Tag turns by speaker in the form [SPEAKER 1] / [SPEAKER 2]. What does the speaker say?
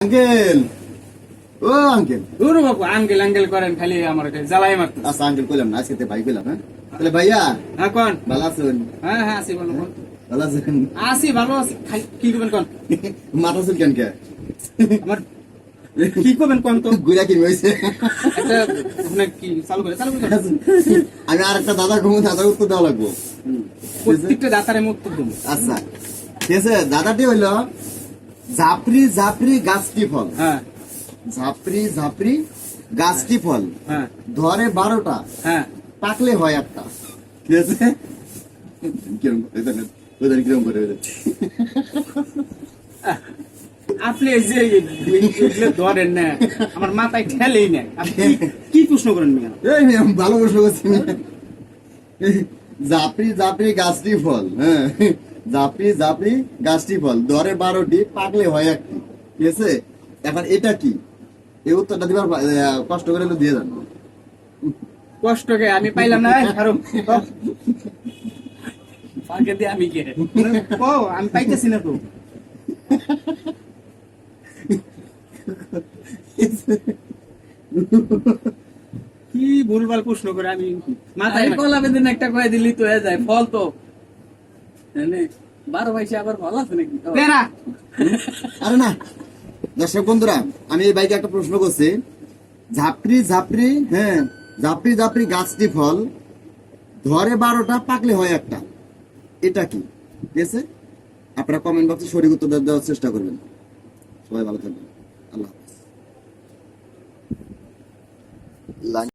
[SPEAKER 1] Uncle. ও uncle.
[SPEAKER 2] দূর বাবু angle angle করেন খালি আমার জ্বালাই মারতে
[SPEAKER 1] আচ্ছা আঙ্কেল কইলাম না আজকে ভাই কইলাম হ্যাঁ? তাহলে ভাইয়া
[SPEAKER 2] হ্যাঁ কোন?
[SPEAKER 1] ভালো আছেন?
[SPEAKER 2] হ্যাঁ হ্যাঁ বলো।
[SPEAKER 1] ভালো আছেন?
[SPEAKER 2] আসি ভালো আছি। কি করবেন কোন?
[SPEAKER 1] মাথা চুল কেন কে?
[SPEAKER 2] আমার কি করবেন কোন তো?
[SPEAKER 1] গুড়া কি হয়েছে
[SPEAKER 2] একটা কি চালু করে চালু করে।
[SPEAKER 1] আমি আর একটা দাদা ঘুমো দাদা উত্তর দেওয়া লাগবো।
[SPEAKER 2] প্রত্যেকটা দাতারে মুক্ত দেবো।
[SPEAKER 1] আচ্ছা ঠিক আছে দাদাটি হইল ঝাপড়ি ঝাপড়ি গাছটি ফল।
[SPEAKER 2] হ্যাঁ।
[SPEAKER 1] ঝাপড়ি ঝাপড়ি গাছটি ফল।
[SPEAKER 2] হ্যাঁ।
[SPEAKER 1] ধরে বারোটা।
[SPEAKER 2] হ্যাঁ।
[SPEAKER 1] পাকলে হয় একটা। ঠিক আছে কিরম করে? কিরম করে
[SPEAKER 2] আপনি যে ধরেন না আমার মাথায় ঠেলেই না। আপনি কি- প্রশ্ন করেন
[SPEAKER 1] ভালো প্রশ্ন করছি জাপড়ি জাপড়ি গাছটি ফল হ্যাঁ। জাপড়ি জাপড়ি গাছটি ফল ধরে বারোটি পাকলে হয় একটি ঠিক আছে? এখন এটা কি? এই উত্তরটা দিবার কষ্ট করে দিয়ে যান।
[SPEAKER 2] কষ্টকে আমি পাইলাম না কারণ পাকে দিয়ে আমি কে? ও আমি পাইতেছি না তো। কি ভুলভাল প্রশ্ন করে আমি মাথায়
[SPEAKER 3] কলা বেদিন একটা কয়ে দিলি তো হয়ে যায় ফল তো। বারো আছে
[SPEAKER 1] আরে না। দর্শক বন্ধুরা, আমি এই বাইকে একটা প্রশ্ন করছি। ঝাপড়ি ঝাপড়ি হ্যাঁ ঝাপড়ি ঝাপড়ি গাছটি ফল, ধরে বারোটা, পাকলে হয় একটা। এটা কি? ঠিক আছে? আপনারা কমেন্ট বক্সে সঠিক উত্তর দেওয়ার চেষ্টা করবেন। সবাই ভালো থাকবেন। আল্লাহ।